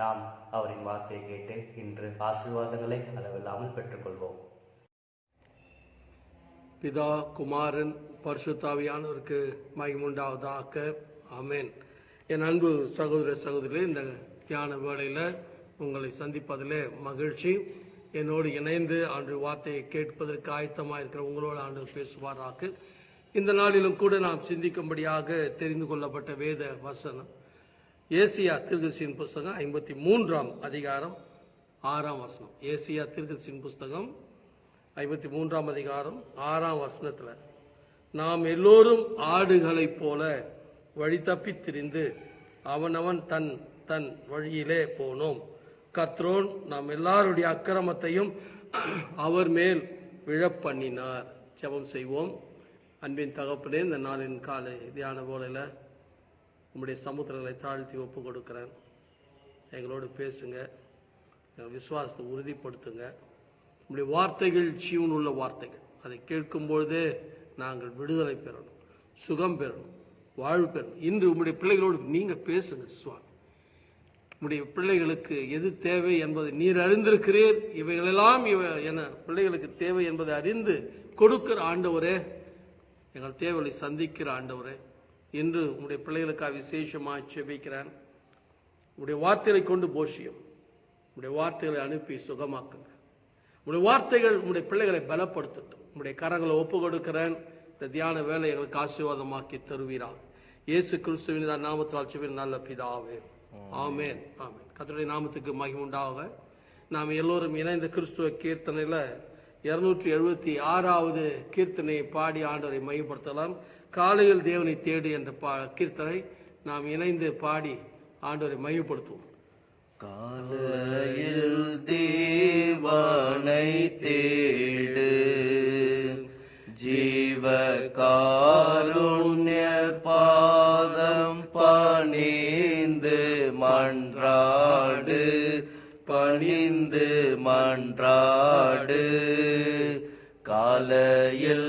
நாம் அவரின் வார்த்தையை கேட்டு இன்று ஆசீர்வாதங்களை அளவில்லாமல் பெற்றுக்கொள்வோம். பிதா குமாரன் பரிசுத்தாவியானவருக்கு மகிமுண்டாவதாக. அமேன் என் அன்பு சகோதர சகோதரி இந்த தியான வேளையில் உங்களை சந்திப்பதிலே மகிழ்ச்சி. என்னோடு இணைந்து ஆண்டு வார்த்தையை கேட்பதற்கு ஆயத்தமாக இருக்கிற உங்களோடு ஆண்டு பேசுவாராக. இந்த நாளிலும் கூட நாம் சிந்திக்கும்படியாக தெரிந்து கொள்ளப்பட்ட வேத வசனம். ஏசியா திருதர்சியின் புஸ்தகம் ஐம்பத்தி மூன்றாம் அதிகாரம் ஆறாம் வசனம். ஏசியா திருதர்சியின் புஸ்தகம் ஐம்பத்தி மூன்றாம் அதிகாரம் ஆறாம் வசனத்தில் நாம் எல்லோரும் ஆடுகளைப் போல வழி தப்பித் திரிந்து அவனவன் தன் தன் வழியிலே போனோம். கத்ரோன் நாம் எல்லாருடைய அக்கிரமத்தையும் அவர் மேல் விழப்பண்ணினார். ஜெபம் செய்வோம். அன்பின் தகப்பனே இந்த நாளின் காலை தியான போலையில் உங்களுடைய சமுத்திரங்களை தாழ்த்தி ஒப்பு கொடுக்கிறேன். எங்களோடு பேசுங்க. எங்கள் விசுவாசத்தை உறுதிப்படுத்துங்க. உங்களுடைய வார்த்தைகள் ஜீவன் உள்ள வார்த்தைகள். அதை கேட்கும்பொழுதே நாங்கள் விடுதலை பெறணும் சுகம் பெறணும் வாழ்வு பெறணும். இன்று உங்களுடைய பிள்ளைகளோடு நீங்க பேசுங்க சுவாமி. உம்முடைய பிள்ளைகளுக்கு எது தேவை என்பதை நீர் அறிந்திருக்கிறீர். இவைகளெல்லாம் இவ என பிள்ளைகளுக்கு தேவை என்பதை அறிந்து கொடுக்கிற ஆண்டவரே எங்கள் தேவைகளை சந்திக்கிற ஆண்டவரே. இன்று உம்முடைய பிள்ளைகளுக்காக விசேஷமாக செபிக்கிறேன். உம்முடைய வார்த்தைகளை கொண்டு போஷியம். உம்முடைய வார்த்தைகளை அனுப்பி சுகமாக்குங்க. உம்முடைய வார்த்தைகள் உம்முடைய பிள்ளைகளை பலப்படுத்தட்டும். உம்முடைய கரங்களை ஒப்பு கொடுக்கிறேன். இந்த தியான வேலை எங்களுக்கு ஆசீர்வாதமாக்கி தருவீராக. இயேசு கிறிஸ்துவின் தான் நாமத்தால் செவின் நல்ல பிதாவே. ஆமென். ஆமென். கர்த்தருடைய நாமத்துக்கு மகிமுண்டாக நாம் எல்லோரும் இணைந்த கிறிஸ்துவ கீர்த்தனையில இருநூற்றி எழுபத்தி ஆறாவது கீர்த்தனையை பாடி ஆண்டவரை மையப்படுத்தலாம். காலையில் தேவனை தேடு என்ற பா கீர்த்தனை நாம் இணைந்து பாடி ஆண்டவரை மையப்படுத்துவோம் காலையில் தேவானை தேடு ஜீவ காருண்ய பாதம் பணிந்து மன்றாடு பணிந்து மன்றாடு. காலையில்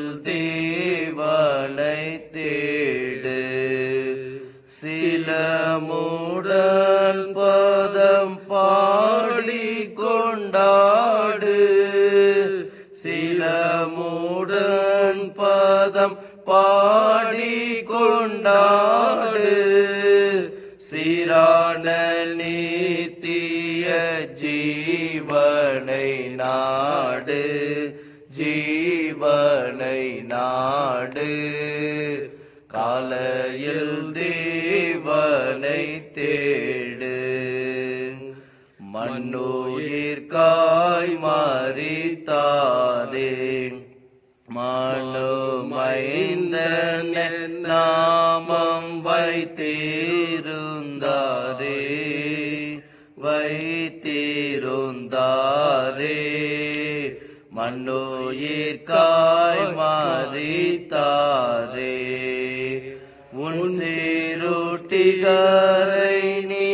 சில பதம் பாடி கொண்டாடு சில மூடன் பதம் பாடி கொண்டாடு சீரான நீத்திய ஜீவனை நாடு. ஜீவனை நாடு. காலையில் தேவனை தேடு. மண்ணுயிர்காய் மாறித்தாரே மனு மைந்தன் நாமம் வைத்திருந்தாரே வைத்திருந்தாரே மண்ணுயிர்காய் மாறித்தாரே உன் சீருட்டிகரை நீ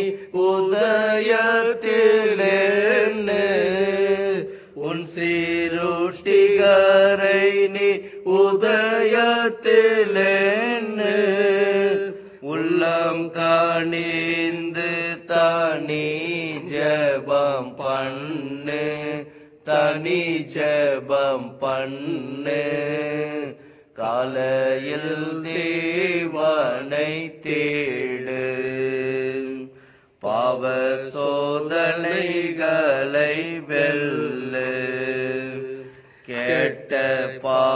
உதயத்திலேன்னு உன் சீருட்டிகரை நீ உதயத்திலேன்னு உள்ளம் கணிந்து தனி ஜபம் பண்ணு தனி ஜபம் பண்ணு. காலையில் கேட்ட பாருடல்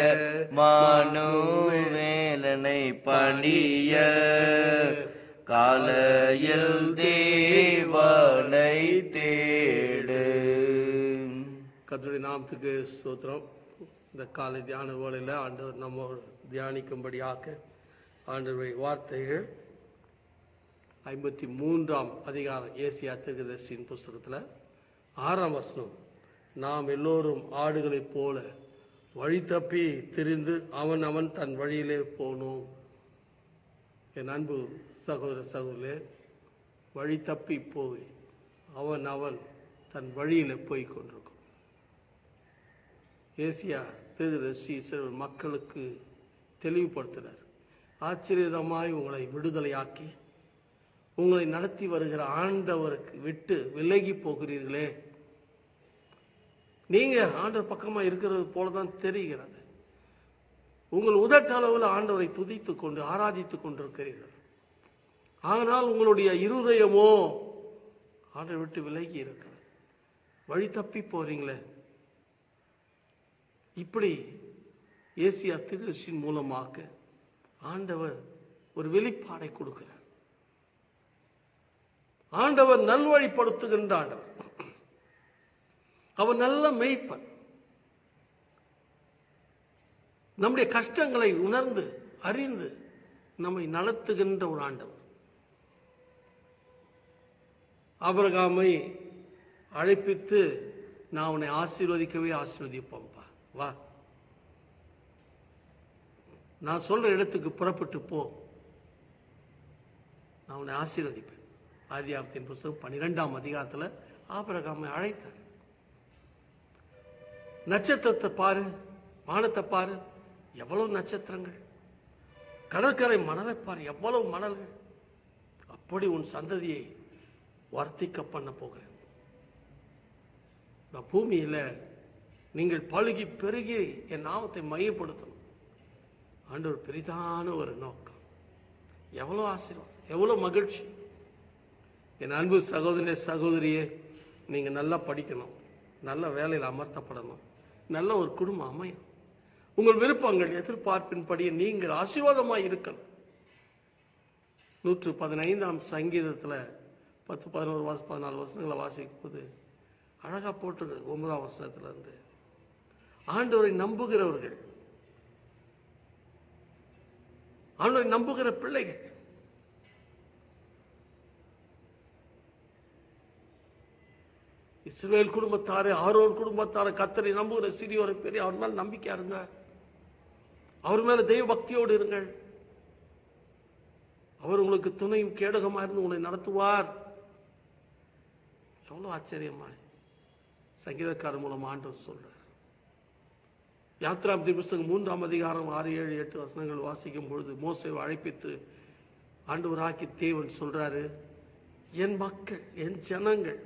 பணிய மானு வேலனை பணிய காலையில் தேவனை தேடு. கத்துடைய நாமத்துக்கு சூத்திரம் இந்த காலை தியான வேளையில் ஆண்டவர் நம்ம தியானிக்கும்படியாக ஆண்டவருடைய வார்த்தைகள் ஐம்பத்தி மூன்றாம் அதிகாரம் ஏசியா திருகதர்சியின் புஸ்தகத்தில் ஆறாம் வசனம். நாம் எல்லோரும் ஆடுகளைப் போல வழி தப்பி திரிந்து அவன் அவன் தன் வழியிலே போனோம். என் அன்பு சகோதர சகோதரே வழி தப்பி போய் அவன் அவன் தன் வழியில போய் கொண்டிருக்கும். ஏசியா திருதர்சி சிறுவர் மக்களுக்கு தெளிவுபடுத்தினார். ஆச்சரியமாய் உங்களை விடுதலையாக்கி உங்களை நடத்தி வருகிற ஆண்டவருக்கு விட்டு விலகி போகிறீர்களே. நீங்க ஆண்டவர் பக்கமா இருக்கிறது போலதான் தெரிகிறது. உங்கள் உதட்டளவில் ஆண்டவரை துதித்துக் கொண்டு ஆராதித்துக் கொண்டிருக்கிறீர்கள். ஆனால் உங்களுடைய இருதயமோ ஆண்டை விட்டு விலகி இருக்கிறது. வழி தப்பி போறீங்களே. இப்படி ஏசியா திருச்சின் மூலமாக ஆண்டவர் ஒரு வெளிப்பாடை கொடுக்கிறார். ஆண்டவர் நல்வழிப்படுத்துகின்ற ஆண்டவர். அவர் நல்ல மெய்ப்பன். நம்முடைய கஷ்டங்களை உணர்ந்து அறிந்து நம்மை நடத்துகின்ற ஒரு ஆண்டவர். அபரகாமை அழைப்பித்து நான் உன்னை ஆசீர்வதிக்கவே ஆசீர்வதிப்போம்ப்பா வா. நான் சொல்ற இடத்துக்கு புறப்பட்டு போ. நான் உன்னை ஆசீர்வதிப்பேன். ஆதியாகத்தின் புஸ்தகம் பன்னிரெண்டாம் அதிகாரத்தில் ஆபரகாமை அழைத்தார். நட்சத்திரத்தை பாரு வானத்தை பாரு எவ்வளவு நட்சத்திரங்கள். கடற்கரை மணலை பாரு எவ்வளவு மணல்கள். அப்படி உன் சந்ததியை வர்த்திக்க பண்ண போகிறேன். இந்த பூமியில நீங்கள் பழுகி பெருகி என் நாமத்தை மையப்படுத்தணும். ஆண்டவர் பெரிதான ஒரு நோக்கம். எவ்வளவு ஆசீர்வாதம் எவ்வளவு மகிழ்ச்சி. என் அன்பு சகோதரே சகோதரியே நீங்க நல்லா படிக்கணும். நல்ல வேலையில் அமர்த்தப்படணும். நல்ல ஒரு குடும்பம் அமையும். உங்கள் விருப்பங்கள் எதிர்பார்ப்பின்படியே நீங்கள் ஆசீர்வாதமாக இருக்கணும். நூற்று பதினைந்தாம் சங்கீதத்துல பத்து பதினோரு வாசம் பதினாலு வருஷங்களை வாசிக்கும் போது அழகா போட்டது ஒன்பதாம் வருஷத்துல இருந்து ஆண்டவரை நம்புகிறவர்கள் ஆண்டவரை நம்புகிற பிள்ளைகள் இஸ்ரேல் குடும்பத்தாரு ஆரோன் குடும்பத்தாரு கத்தரை நம்புகிற சிறியோரை பெரிய அவர் மேல நம்பிக்கையா இருங்க அவர் மேல தெய்வ பக்தியோடு இருங்கள். அவர் உங்களுக்கு துணையும் கேடகமா இருந்து உங்களை நடத்துவார். எவ்வளவு ஆச்சரியமா. சங்கீதக்காரர் மூலம் ஆண்டவர் சொல்றார். யாத்ராப்தி புஸ்தகம் மூன்றாம் அதிகாரம் ஆறு ஏழு எட்டு வசனங்கள் வாசிக்கும் பொழுது மோசை அழைப்பித்து ஆண்டவராக்கி தேவன் சொல்றாரு என் மக்கள் என் ஜனங்கள்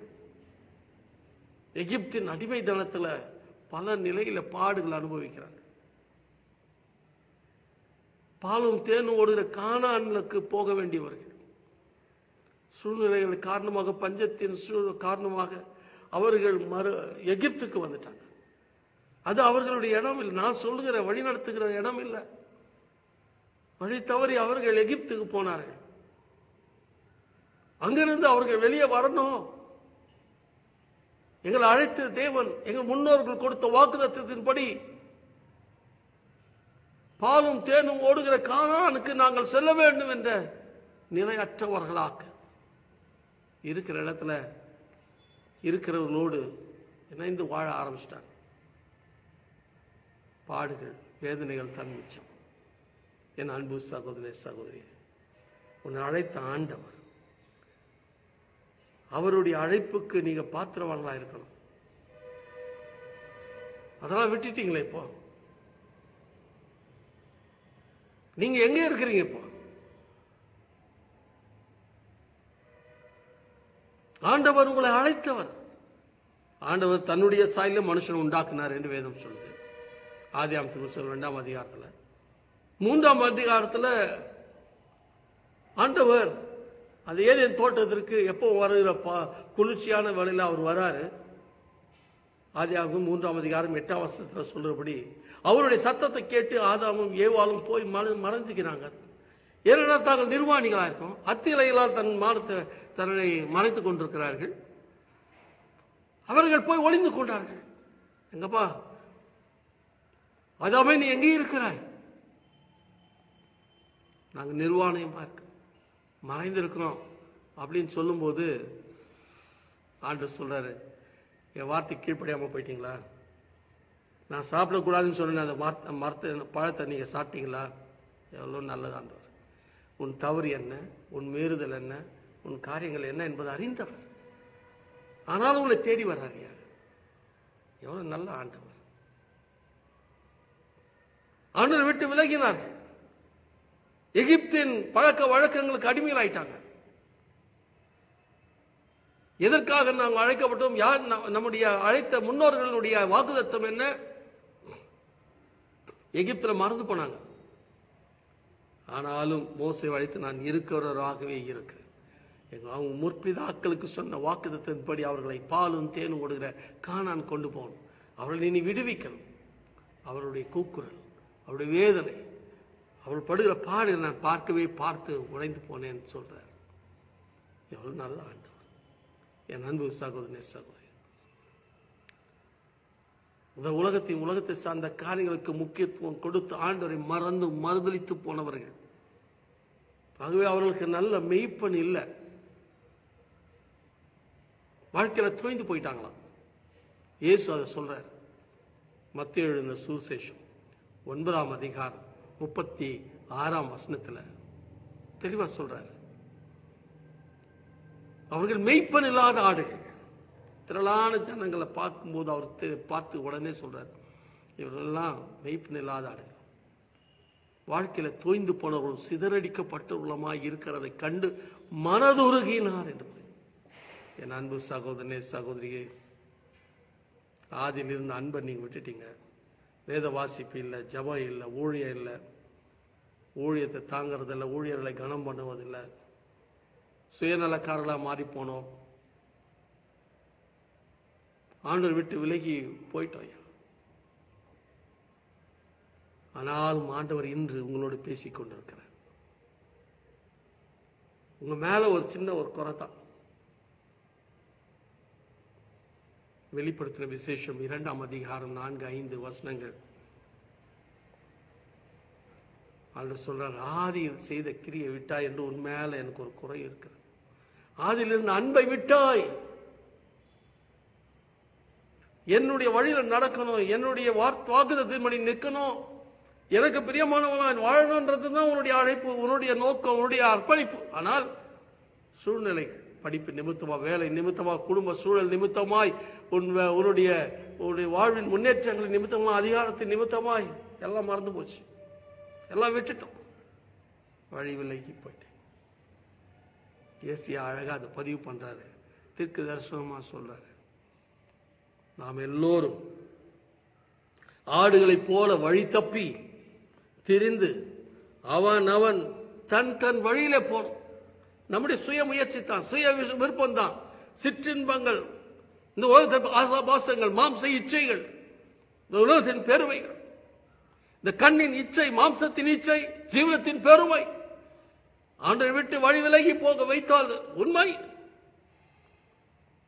எகிப்தின் அடிமை தனத்தில் பல நிலையில பாடுகள் அனுபவிக்கிறாங்க. பாலும் தேனும் ஓடுகிற காணான்களுக்கு போக வேண்டியவர்கள். சூழ்நிலைகள் காரணமாக பஞ்சத்தின் சூழ் காரணமாக அவர்கள் மறு எகிப்துக்கு வந்துட்டாங்க. அது அவர்களுடைய இடம் இல்லை. நான் சொல்லுகிற வழி நடத்துகிற இடம் இல்லை. வழி தவறி அவர்கள் எகிப்துக்கு போனார்கள். அங்கிருந்து அவர்கள் வெளியே வரணும். எங்களை அழைத்த தேவன் எங்கள் முன்னோர்கள் கொடுத்த வாக்குதத்தின்படி பாலும் தேனும் ஓடுகிற காணானுக்கு நாங்கள் செல்ல வேண்டும் என்ற நிலையற்றவர்களாக இருக்கிற இடத்துல இருக்கிறவர்களோடு இணைந்து வாழ ஆரம்பிச்சிட்டாங்க. பாடுகள் வேதனைகள் தன் மிச்சம். என் அன்பு சகோதரி சகோதரி உன்னை அழைத்த ஆண்டவர் அவருடைய அழைப்புக்கு நீங்க பாத்திரவான்களா இருக்கணும். அதெல்லாம் விட்டுட்டீங்களே இப்போ? நீங்க எங்க இருக்கிறீங்க இப்போ? ஆண்டவர் உங்களை அழைத்தவர். ஆண்டவர் தன்னுடைய சாயில மனுஷன் உண்டாக்குனார் என்று வேதம் சொல்லுது. ஆதி திருச்சல் இரண்டாம் அதிகாரத்தில். மூன்றாம் அதிகாரத்துல ஆண்டவர் அது ஏலியன் தோட்டத்திற்கு எப்போ வருகிற குளிர்ச்சியான வேலையில் அவர் வராரு. ஆதியாகவும் மூன்றாம் அதிகாரம் எட்டாம் வருஷத்தில் சொல்றபடி அவருடைய சத்தத்தை கேட்டு ஆதாமும் ஏவாளும் போய் மறைஞ்சுக்கிறாங்க. ஏன்னா தாங்கள் நிர்வாணிகளாக இருக்கும். அத்திலையிலால் தன் மானத்தை தன்னை மறைத்துக் கொண்டிருக்கிறார்கள். அவர்கள் போய் ஒளிந்து கொண்டார்கள். எங்கப்பா? அதாமே நீ எங்கே இருக்கிறாய் நாங்கள் நிர்வாணயமா இருக்க மறைந்திருக்கிறோம் அப்படின்னு சொல்லும்போது ஆண்டு சொல்றாரு என் வார்த்தை கீழ்ப்படியாம போயிட்டீங்களா? நான் சாப்பிடக்கூடாதுன்னு சொன்னேன் அந்த மரத்தை பழத்தை நீங்க சாப்பிட்டீங்களா? எவ்வளோ நல்லதாண்டவர் உன் தவறு என்ன? உன் மீறுதல் என்ன? உன் காரியங்கள் என்ன என்பதை அறிந்தவர். ஆனாலும் உங்களை தேடி வர்றாரியா எவ்வளவு நல்ல ஆண்டவர். ஆண்டவர் விட்டு விலகினார். எகிப்தின் பழக்க வழக்கங்களுக்கு அடிமையிலாயிட்டாங்க எதற்காக நாம் அழைக்கப்பட்டோம்? யார் ந- நம்முடைய அழைத்த முன்னோர்களுடைய வாக்குதத்தம் என்ன? எகிப்தில் மறந்து போனாங்க. ஆனாலும் மோசை அழைத்து நான் இருக்கிறவராகவே இருக்கிறேன். அவங்க முற்பிதாக்களுக்கு சொன்ன வாக்குதத்தின்படி அவர்களை பாலும் தேனும் ஓடுகிற காணான் கொண்டு போகணும். அவர்களை இனி விடுவிக்கணும். அவருடைய கூக்குரல் அவருடைய வேதனை அவள் படுகிற பாடு நான் பார்க்கவே பார்த்து உடைந்து போனேன்னு சொல்றார். எவ்வளவு நல்ல ஆண்டவர். என் அன்பு சகோதரனே சகோதரி. இந்த உலகத்தின் உலகத்தை சார்ந்த காரியங்களுக்கு முக்கியத்துவம் கொடுத்து ஆண்டவரை மறந்து மறுதளித்து போனவர்கள். ஆகவே அவர்களுக்கு நல்ல மெய்ப்பன் இல்லை. வாழ்க்கையில தோய்ந்து போயிட்டாங்களாம். இயேசு அதை சொல்றார். மத்திய எழுந்த சுசேஷம் ஒன்பதாம் அதிகாரம். முப்பத்தி ஆறாம் வசனத்துல தெளிவா சொல்றாரு. அவர்கள் மெய்ப்பன் இல்லாத ஆடுகள். திரளான ஜனங்களை பார்க்கும்போது அவர் பார்த்து உடனே சொல்றார் இவர்களெல்லாம் மெய்ப்பன் இல்லாத ஆடுகள். வாழ்க்கையில தோய்ந்து போனவர்களும் சிதறடிக்கப்பட்டவர்களுமாய் இருக்கிறதை கண்டு மனதுருகினார் என்று என் அன்பு சகோதரனே சகோதரியே ஆதியில் இருந்த அன்பை நீங்க விட்டுட்டீங்க. வேத வாசிப்பு இல்லை ஜபம் இல்லை ஊழியம் இல்லை. ஊழியத்தை தாங்கறதில்லை ஊழியர்களை கனம் பண்ணுவதில்லை. சுயநலக்காரர்களா மாறி போனோம். ஆண்டவர் விட்டு விலகி போயிட்டோம் ஆனாலும் ஆண்டவர் இன்று உங்களோடு பேசிக் கொண்டிருக்கிறார். உங்க மேல ஒரு சின்ன ஒரு குறை தான். வெளிப்படுத்தின விசேஷம் இரண்டாம் அதிகாரம் நான்கு ஐந்து வசனங்கள். ஆண்டவர் சொல்றார் ஆதியில் செய்த கிரியை விட்டாய் என்று உன் எனக்கு ஒரு குறை இருக்கிறது. ஆதியில் இருந்த அன்பை விட்டாய். என்னுடைய வழியில் நடக்கணும் என்னுடைய வாக்குதத்தின்படி நிற்கணும். எனக்கு பிரியமானவனா வாழணுன்றது தான் உன்னுடைய அழைப்பு உன்னுடைய நோக்கம் உன்னுடைய அர்ப்பணிப்பு. ஆனால் சூழ்நிலை படிப்பு நிமித்தமா வேலை நிமித்தமா குடும்ப சூழல் நிமித்தமாய் உன் வே- உன்னுடைய உன்னுடைய வாழ்வின் முன்னேற்றங்கள் நிமித்தமா அதிகாரத்தின் நிமித்தமாய் எல்லாம் மறந்து போச்சு. எல்லாம் விட்டுட்டோம். வழி விலகி போயிட்டேன். ஏசியா அழகா அதை பதிவு பண்றாரு. திருக்கு தரிசனமா சொல்றாரு. நாம் எல்லோரும் ஆடுகளைப் போல வழி தப்பி திரிந்து அவன் அவன் தன் தன் வழியில போனோம். நம்முடைய சுய முயற்சி தான் சுய விருப்பம் தான் சிற்றின்பங்கள் இந்த உலகத்தின் ஆசாபாசங்கள் மாம்ச இச்சைகள் இந்த உலகத்தின் பெருமைகள். இந்த கண்ணின் இச்சை மாம்சத்தின் இச்சை ஜீவனத்தின் பெருமை. ஆண்டை விட்டு வழி விலகி போக வைத்தால் உண்மை.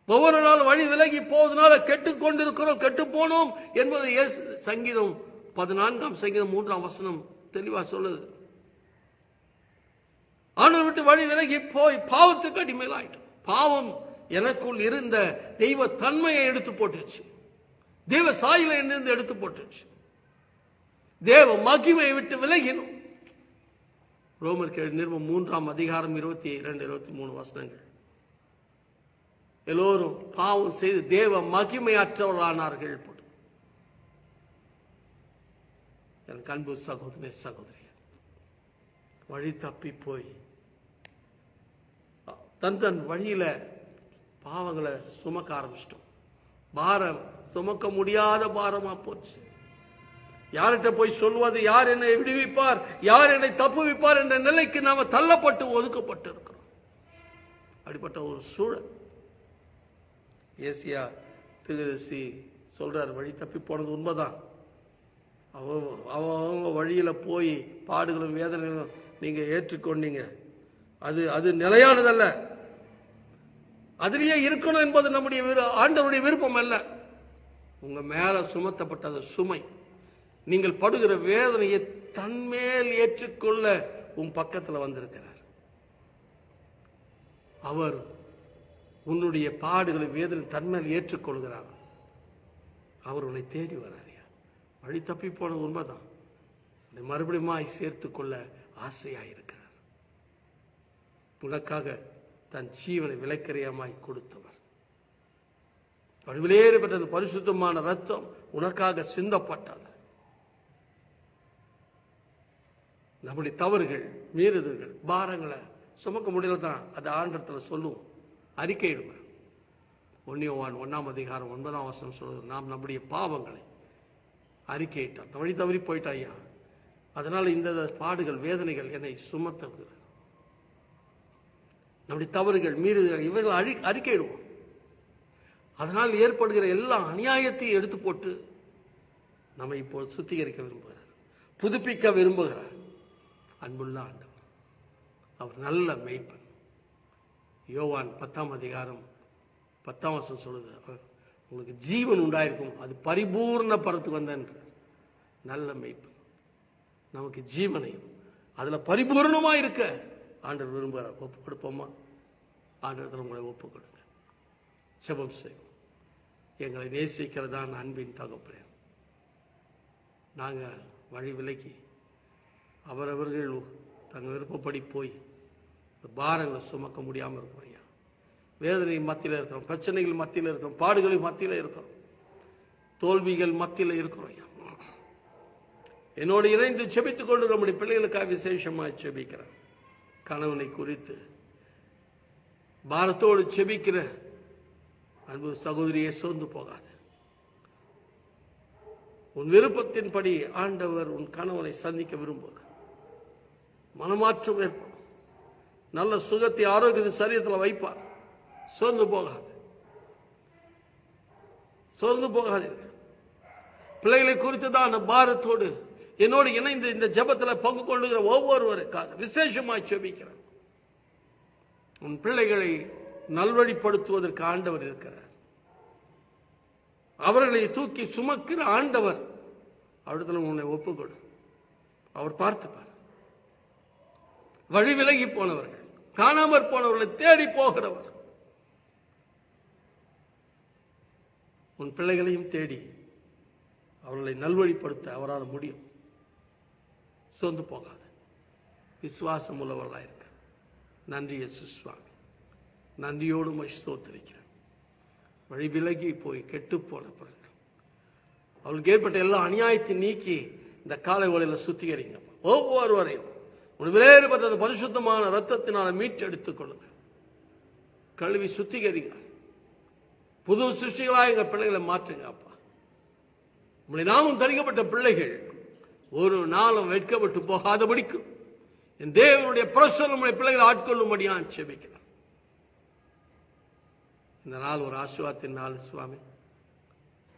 ஒவ்வொரு நாள் வழி விலகி போவதனால கெட்டுக் கொண்டிருக்கிறோம் கெட்டு போனோம் என்பது இயேசு சங்கீதம் பதினான்காம் சங்கீதம் மூன்றாம் வசனம் தெளிவா சொல்லுது. ஆண்டவர் விட்டு வழி விலகி போய் பாவத்துக்கு அடிமையிலாயிட்டோம் பாவம் எனக்குள் இருந்த தெய்வ தன்மையை எடுத்து போட்டுச்சு தெய்வ சாயில இருந்து எடுத்து போட்டுச்சு தேவ மகிமையை விட்டு விலகினோம். ரோமர் கேள் நிறுவம் மூன்றாம் அதிகாரம் இருபத்தி இரண்டு இருபத்தி மூணு வசனங்கள். எல்லோரும் பாவம் செய்து தேவ மகிமையற்றவர்களானார்கள் என் அன்பு சகோதரே சகோதரி வழி தப்பி போய் தன் தன் வழியில பாவங்களை சுமக்க ஆரம்பிச்சிட்டோம். பாரம் சுமக்க முடியாத பாரமா போச்சு. யார்கிட்ட போய் சொல்வது யார் என்னை விடுவிப்பார் யார் என்னை தப்புவிப்பார் என்ற நிலைக்கு நாம தள்ளப்பட்டு ஒதுக்கப்பட்டு இருக்கிறோம் அப்படிப்பட்ட ஒரு சூழல். ஏசியா திருதசி சொல்றார் வழி தப்பி போனது உண்மைதான். அவன் அவங்க வழியில போய் பாடுகளும் வேதனைகளும் நீங்க ஏற்றுக்கொண்டீங்க. அது அது நிலையானதல்ல. அதிலேயே இருக்கணும் என்பது நம்முடைய ஆண்டவருடைய விருப்பம் அல்ல. உங்க மேல சுமத்தப்பட்டது சுமை. நீங்கள் படுகிற வேதனையை தன்மேல் ஏற்றுக்கொள்ள உன் பக்கத்துல வந்திருக்கிறார். அவர் உன்னுடைய பாடுகளை வேதனை தன்மேல் ஏற்றுக்கொள்கிறார். அவர் உன்னை தேடி வராரியா வழி தப்பி போன உண்மைதான். மறுபடியும் சேர்த்துக் கொள்ள ஆசையாயிருக்கிறார் உனக்காக தன் ஜீவனை விலைக்கறியமாய் கொடுத்தவர். வடிவிலேறு பெற்றது பரிசுத்தமான ரத்தம் உனக்காக சிந்தப்பட்டது. நம்முடைய தவறுகள் மீறுதல்கள் பாரங்களை சுமக்க முடியல தான் அது ஆண்டத்தில் சொல்லுவோம். அறிக்கையிடுவேன் ஒன்னியவான் ஒன்றாம் அதிகாரம் ஒன்பதாம் வசனம் சொல்வது நாம் நம்முடைய பாவங்களை அறிக்கையிட்டார். வழி தவறி போயிட்டா ஐயா? அதனால இந்த பாடுகள் வேதனைகள் என்னை சுமத்துகிறது. நம்முடைய தவறுகள் மீறுதல் இவைகள் அழி அறிக்கையிடுவோம். அதனால் ஏற்படுகிற எல்லா அநியாயத்தையும் எடுத்து போட்டு நம்மை இப்போ சுத்திகரிக்க விரும்புகிறார். புதுப்பிக்க விரும்புகிறார். அன்புள்ள ஆண்டவர். அவர் நல்ல மெய்ப்பன். யோவான் பத்தாம் அதிகாரம் பத்தாம் வருஷம் சொல்லுது உங்களுக்கு ஜீவன் உண்டாயிருக்கும் அது பரிபூர்ண வந்தேன் நல்ல மெய்ப்பன். நமக்கு ஜீவனையும் அதுல பரிபூர்ணமா இருக்க ஆண்டவர் விரும்புகிறார். ஒப்பு கொடுப்போமா? ஆண்டவத்தில் உங்களை ஒப்பு கொடுங்க. செபம் செய்வோம். எங்களை நேசிக்கிறதான் அன்பின் தகப்பனே. நாங்கள் வழி விலக்கி அவரவர்கள் தங்கள் விருப்பப்படி போய் பாரங்களை சுமக்க முடியாமல் இருக்கிறோம் ஐயா வேதனை மத்தியில் இருக்கிறோம் பிரச்சனைகள் மத்தியில் இருக்கிறோம் பாடுகளை மத்தியில் இருக்கிறோம் தோல்விகள் மத்தியில் இருக்கிறோம் ஐயா என்னோடு இணைந்து செபித்துக் கொண்டு நம்முடைய பிள்ளைகளுக்காக விசேஷமாக செபிக்கிறேன் கணவனை குறித்து பாரத்தோடு செபிக்கிற அன்பு சகோதரியை சோர்ந்து போகாது. உன் விருப்பத்தின்படி ஆண்டவர் உன் கணவனை சந்திக்க விரும்புகிறார். மனமாற்றம் ஏற்படும். நல்ல சுகத்தை ஆரோக்கியத்தை சரீரத்தில் வைப்பார். சோர்ந்து போகாது. சோர்ந்து போகாது பிள்ளைகளை குறித்து தான் அந்த பாரத்தோடு என்னோடு இணைந்து இந்த ஜபத்தில் பங்கு கொள்ளுகிற ஒவ்வொருவருக்காக விசேஷமாய் செபிக்கிறேன் உன் பிள்ளைகளை நல்வழிப்படுத்துவதற்கு ஆண்டவர் இருக்கிறார். அவர்களை தூக்கி சுமக்கிற ஆண்டவர் அவரிடத்தில் உன்னை ஒப்புக்கொடு. அவர் பார்த்துப்பார். வழி விலகி போனவர்கள் காணாமற் போனவர்களை தேடி போகிறவர். உன் பிள்ளைகளையும் தேடி அவர்களை நல்வழிப்படுத்த அவரால் முடியும். சொந்து போகாது. விசுவாசம் உள்ளவர்களாக இருக்க. நன்றி இயேசு சுவாமி. நன்றியோடு உம்மை வழி விலகி போய் கெட்டு போன பிறகு. அவளுக்கு ஏற்பட்ட எல்லா அநியாயத்தை நீக்கி இந்த காலை ஒலையில் சுத்திகரிங்க. ஒவ்வொருவரையும். உன் விலையேறப்பட்ட அந்த பரிசுத்தமான ரத்தத்தினால மீட்டெடுத்துக் கொள்ளுங்கள். கழுவி சுத்திகரிங்க புது சிருஷ்டிகளாக எங்கள் பிள்ளைகளை மாற்றுங்க அப்பா உங்களை நாமும் தரிக்கப்பட்ட பிள்ளைகள் ஒரு நாளும் வெட்கப்பட்டு போகாதபடிக்கு என் தேவனுடைய பிரசனம் நம்முடைய பிள்ளைகளை ஆட்கொள்ளும்படியா செபிக்கிறேன் இந்த நாள் ஒரு ஆசுவாத்தின் நாள் சுவாமி.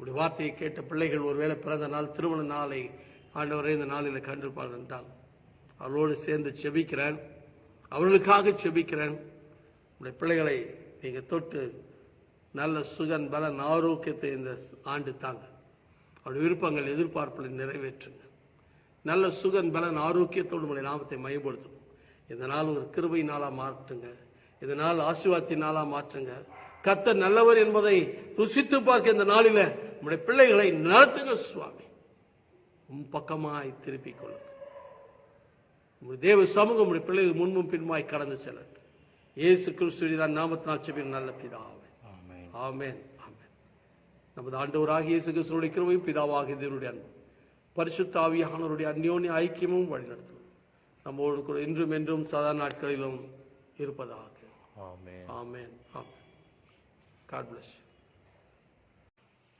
உடைய வார்த்தையை கேட்ட பிள்ளைகள் ஒருவேளை பிறந்த நாள் திருமண நாளை ஆண்டவரே இந்த நாளில் கண்டிருப்பார்கள் என்றால் அவர்களோடு சேர்ந்து செபிக்கிறேன். அவர்களுக்காக செபிக்கிறேன். உடைய பிள்ளைகளை நீங்க தொட்டு நல்ல சுகன் பலன் ஆரோக்கியத்தை இந்த ஆண்டு தாங்க. அவருடைய விருப்பங்கள் எதிர்பார்ப்புகளை நிறைவேற்றுங்க. நல்ல சுகன் பலன் ஆரோக்கியத்தோடு உங்களுடைய நாமத்தை மையப்படுத்தும். இந்த நாள் ஒரு கிருபை நாளா மாற்றுங்க இந்த நாள் ஆசீர்வாதத்தின் நாளா மாற்றுங்க. கத்த நல்லவர் என்பதை ருசித்து பார்க்க இந்த நாளில உங்களுடைய பிள்ளைகளை நடத்துங்க சுவாமி. உன் பக்கமாய் திருப்பிக் கொள்ளுங்க உங்களுடைய தேவ சமூகம் உங்களுடைய பிள்ளைகள் முன்மும் பின்மாய் கடந்து செல்லட்டும். இயேசு கிறிஸ்துவின் நாமத்தினால் செபின் நல்ல பிதாவே. ஆமென். ஆமென். நமது ஆண்டவராகிய இயேசு கிறிஸ்துவுடைய கிருபையும் பிதாவாகிய தேவனுடைய அன்பும் பரிசுத்த ஆவியானவருடைய அந்யோன்ய ஐக்கியமும் வழிநடத்தும். நம்மோடு கூட இன்றும் என்றும் சதா நாட்களிலும் இருப்பதாக. ஆமென். ஆமென். ஆமென். காட் பிளஸ்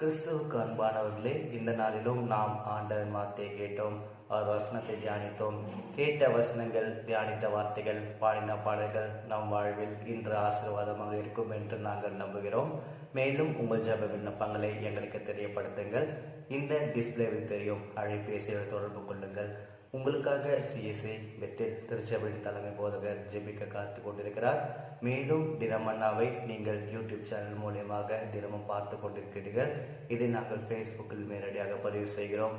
கிறிஸ்துவுக்கு அன்பானவர்களே இந்த நாளிலும் நாம் ஆண்டவன் வார்த்தையை கேட்டோம். வசனத்தை தியானித்தோம். கேட்ட வசனங்கள் தியானித்த வார்த்தைகள் பாடின பாடல்கள் நம் வாழ்வில் இன்று ஆசீர்வாதமாக இருக்கும் என்று நாங்கள் நம்புகிறோம். மேலும் உங்கள் ஜப விண்ணப்பங்களை எங்களுக்கு தெரியப்படுத்துங்கள். இந்த டிஸ்பிளேவில் தெரியும். அழைப்பேசியில் தொடர்பு கொள்ளுங்கள். உங்களுக்காக சிஎஸ்ஐ வெத்தில் திருச்சபையின் தலைமை போதகர் ஜெபிக்க காத்து கொண்டிருக்கிறார். மேலும் தினமன்னாவை நீங்கள் யூடியூப் சேனல் மூலியமாக தினமும் பார்த்து கொண்டிருக்கிறீர்கள். இதை நாங்கள் ஃபேஸ்புக்கில் நேரடியாக பதிவு செய்கிறோம்.